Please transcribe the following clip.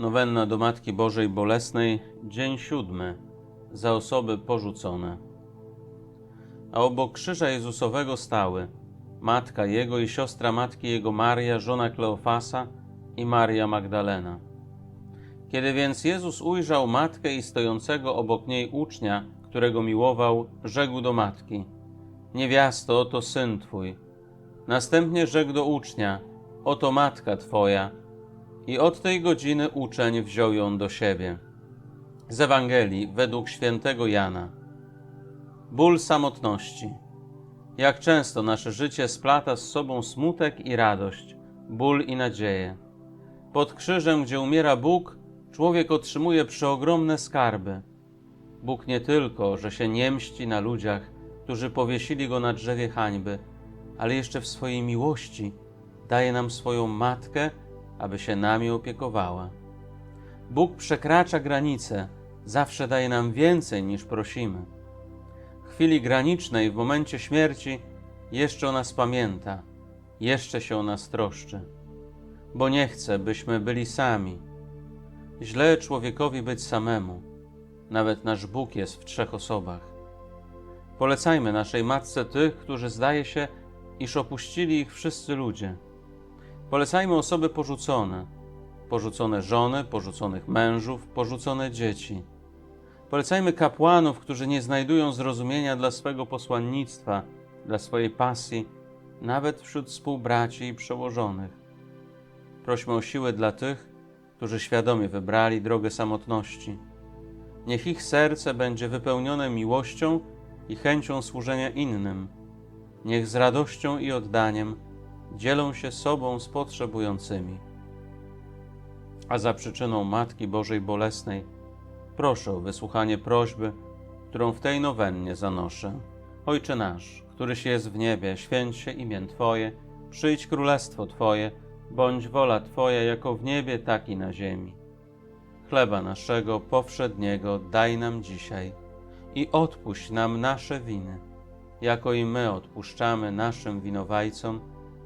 Nowenna do Matki Bożej Bolesnej, dzień siódmy, za osoby porzucone. A obok krzyża Jezusowego stały matka Jego i siostra matki Jego Maria, żona Kleofasa i Maria Magdalena. Kiedy więc Jezus ujrzał matkę i stojącego obok niej ucznia, którego miłował, rzekł do matki: Niewiasto, oto syn twój. Następnie rzekł do ucznia: Oto matka twoja. I od tej godziny uczeń wziął ją do siebie. Z Ewangelii według świętego Jana. Ból samotności. Jak często nasze życie splata z sobą smutek i radość, ból i nadzieję. Pod krzyżem, gdzie umiera Bóg, człowiek otrzymuje przeogromne skarby. Bóg nie tylko, że się nie mści na ludziach, którzy powiesili go na drzewie hańby, ale jeszcze w swojej miłości daje nam swoją matkę, aby się nami opiekowała. Bóg przekracza granice, zawsze daje nam więcej niż prosimy. W chwili granicznej, w momencie śmierci, jeszcze o nas pamięta, jeszcze się o nas troszczy, bo nie chce, byśmy byli sami. Źle człowiekowi być samemu, nawet nasz Bóg jest w trzech osobach. Polecajmy naszej matce tych, którzy zdaje się, iż opuścili ich wszyscy ludzie. Polecajmy osoby porzucone, porzucone żony, porzuconych mężów, porzucone dzieci. Polecajmy kapłanów, którzy nie znajdują zrozumienia dla swego posłannictwa, dla swojej pasji, nawet wśród współbraci i przełożonych. Prośmy o siłę dla tych, którzy świadomie wybrali drogę samotności. Niech ich serce będzie wypełnione miłością i chęcią służenia innym. Niech z radością i oddaniem dzielą się sobą z potrzebującymi. A za przyczyną Matki Bożej Bolesnej proszę o wysłuchanie prośby, którą w tej nowennie zanoszę. Ojcze nasz, któryś jest w niebie, święć się imię Twoje, przyjdź królestwo Twoje, bądź wola Twoja jako w niebie, tak i na ziemi. Chleba naszego powszedniego daj nam dzisiaj i odpuść nam nasze winy, jako i my odpuszczamy naszym winowajcom